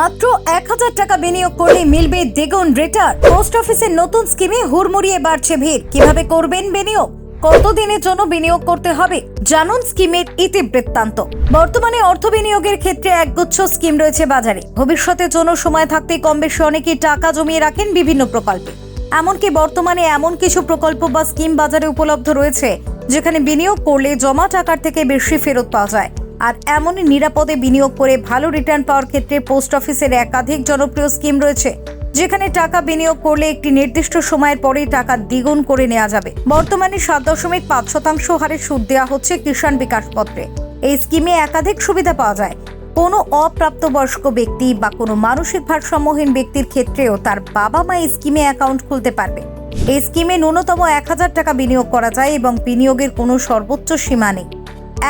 মাত্র এক হাজার টাকা বিনিয়োগ করলে মিলবে দ্বিগুণ রিটার্ন। পোস্ট অফিসের নতুন স্কিমে হুড়মুড়িয়ে বাড়ছে ভিড়। কীভাবে করবেন বিনিয়োগ? কতদিনের জন্য বিনিয়োগ করতে হবে? জানুন স্কিমের ইতিবৃত্তান্ত। বর্তমানে অর্থ বিনিয়োগের ক্ষেত্রে একগুচ্ছ স্কিম রয়েছে বাজারে। ভবিষ্যতের জন্য সময় থাকতে কম বেশি অনেকেই টাকা জমিয়ে রাখেন বিভিন্ন প্রকল্পে। এমনকি বর্তমানে এমন কিছু প্রকল্প বা স্কিম বাজারে উপলব্ধ রয়েছে, যেখানে বিনিয়োগ করলে জমা টাকার থেকে বেশি ফেরত পাওয়া যায়। আর এমনই নিরাপদে বিনিয়োগ করে ভালো রিটার্ন পাওয়ার ক্ষেত্রে পোস্ট অফিসের একাধিক জনপ্রিয় স্কিম রয়েছে, যেখানে টাকা বিনিয়োগ করলে একটি নির্দিষ্ট সময়ের পরেই টাকা দ্বিগুণ করে নেওয়া যাবে। বর্তমানে সাত দশমিক পাঁচ শতাংশ হারে সুদ দেওয়া হচ্ছে কিষাণ বিকাশ পত্রে। এই স্কিমে একাধিক সুবিধা পাওয়া যায়। কোনো অপ্রাপ্তবয়স্ক ব্যক্তি বা কোনো মানসিক ভারসাম্যহীন ব্যক্তির ক্ষেত্রেও তার বাবা মা এই স্কিমে অ্যাকাউন্ট খুলতে পারবে। এই স্কিমে ন্যূনতম এক হাজার টাকা বিনিয়োগ করা যায় এবং বিনিয়োগের কোনো সর্বোচ্চ সীমা নেই।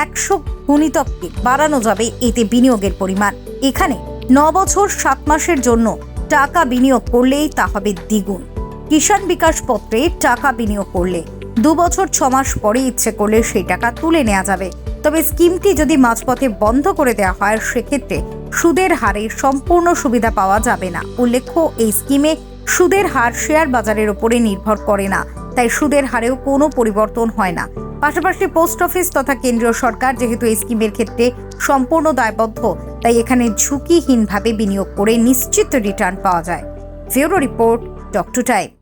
একশো গুণিতককে বাড়ানো যাবে এতে বিনিয়োগের পরিমাণ। এখানে ন বছর সাত মাসের জন্য টাকা বিনিয়োগ করলেই তা হবে দ্বিগুণ। কিষাণ বিকাশ পত্রে টাকা বিনিয়োগ করলে দু বছর ছ মাস পরে ইচ্ছে করলে সেই টাকা তুলে নেওয়া যাবে। তবে স্কিমটি যদি মাঝপথে বন্ধ করে দেওয়া হয়, সেক্ষেত্রে সুদের হারে সম্পূর্ণ সুবিধা পাওয়া যাবে না। উল্লেখ্য, এই স্কিমে সুদের হার শেয়ার বাজারের উপরে নির্ভর করে না, তাই সুদের হারেও কোনো পরিবর্তন হয় না। পাশাপাশি পোস্ট অফিস তথা কেন্দ্রীয় সরকার যেহেতু এই স্কিমের ক্ষেত্রে সম্পূর্ণ দায়বদ্ধ, তাই এখানে ঝুঁকিহীনভাবে বিনিয়োগ করে নিশ্চিত রিটার্ন পাওয়া যায়। Bureau report, doctor time.